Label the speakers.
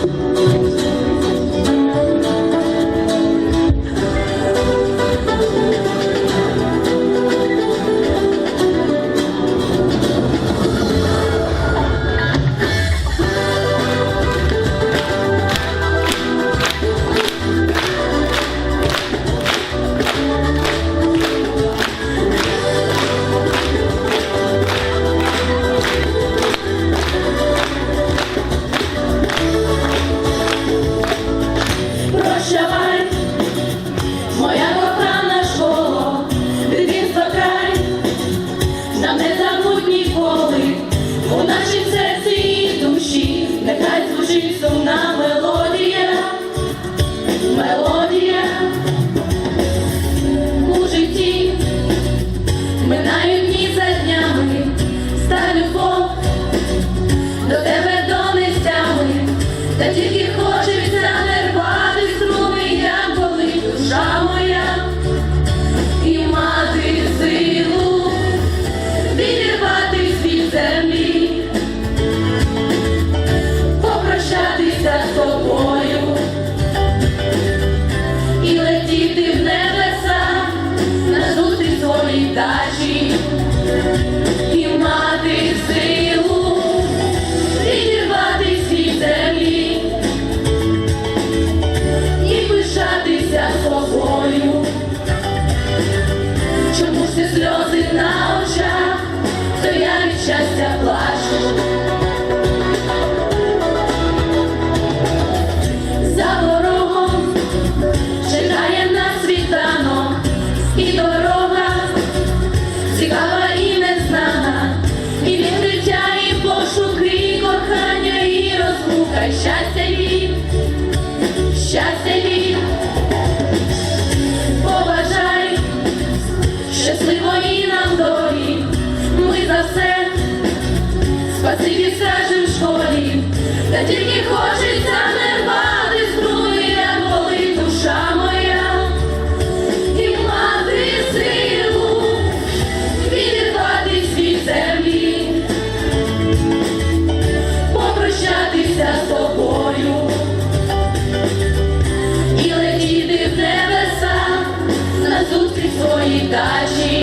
Speaker 1: thank you. сумна мелодія, мелодія. У житті, минають дні за днями, ста любов тебе до нестями, та тільки хочеться не рвати струни, як болить душа моя. Дачі